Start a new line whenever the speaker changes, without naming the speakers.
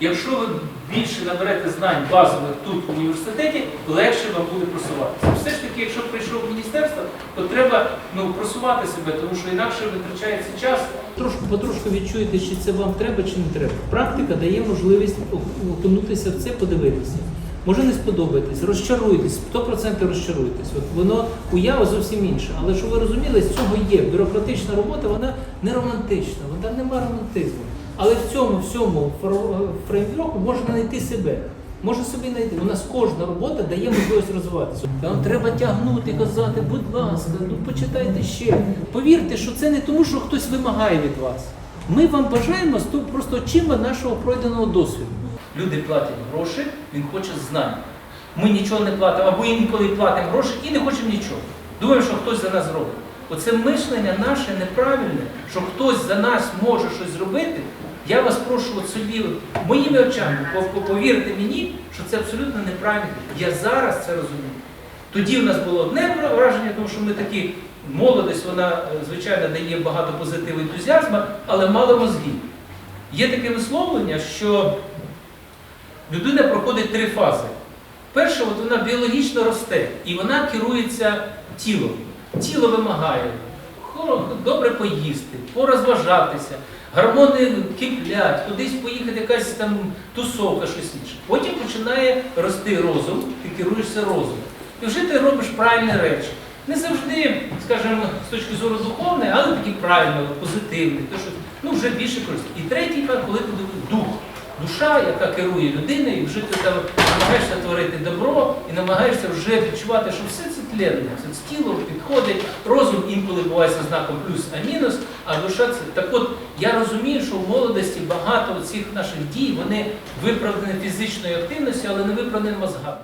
якщо ви більше наберете знань базових тут в університеті, легше вам буде просуватися. Все ж таки, якщо прийшов в міністерство, то треба ну, просувати себе, тому що інакше витрачається час. Трошку потрошку відчуєте, чи це вам треба, чи не треба. Практика дає можливість окунутися в це, подивитися. Може не сподобаєтесь, розчаруєтесь, 100% розчаруєтесь. От воно уява зовсім інша. Але щоб ви розуміли, з цього є бюрократична робота, вона не романтична, вона нема романтизму. Але в цьому всьому фреймворку можна знайти себе. Може собі знайти. У нас кожна робота дає можливість розвиватися. Вам треба тягнути, казати, будь ласка, ну почитайте ще. Повірте, що це не тому, що хтось вимагає від вас. Ми вам бажаємо просто очима нашого пройденого досвіду. Люди платять гроші, він хоче знань. Ми нічого не платимо, або інколи платимо гроші і не хочемо нічого. Думаємо, що хтось за нас зробить. Оце мишлення наше неправильне, що хтось за нас може щось зробити. Я вас прошу от собі, моїми очами, по- по- повірте мені, що це абсолютно неправильно. Я зараз це розумію. Тоді в нас було одне враження, тому що ми такі, молодість, вона, е, звичайно, дає багато позитиву ентузіазму, але мало мозгів. Є таке висловлення, що людина проходить три фази. Перша, от вона біологічно росте, і вона керується тілом. Тіло вимагає добре поїсти, порозважатися, гормони киплять, кудись поїхати, якась там тусовка, щось інше. Потім починає рости розум, ти керуєшся розумом. І вже ти робиш правильні речі. Не завжди, скажімо, з точки зору духовної, але такі правильно, позитивні, то що ну, вже більше користує. І третій факт, коли ти дух душа, яка керує людиною, і вже ти там намагаєшся творити добро і намагаєшся вже відчувати, що все це тленно, це тіло, підходить, розум інколи буває за знаком плюс, а мінус, а душа це. Так от я розумію, що в молодості багато цих наших дій вони виправдані фізичною активністю, але не виправдані мозгами.